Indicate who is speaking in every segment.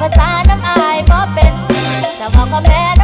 Speaker 1: ภาษาน้ำอายบ่เป็นแต่ว่าความแพ้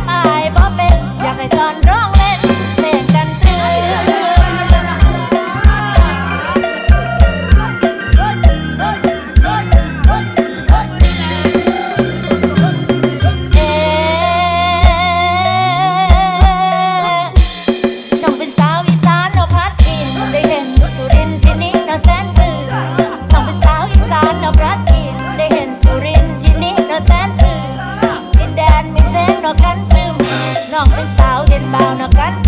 Speaker 1: เป็นสาวเด่นบ่าวนะกัน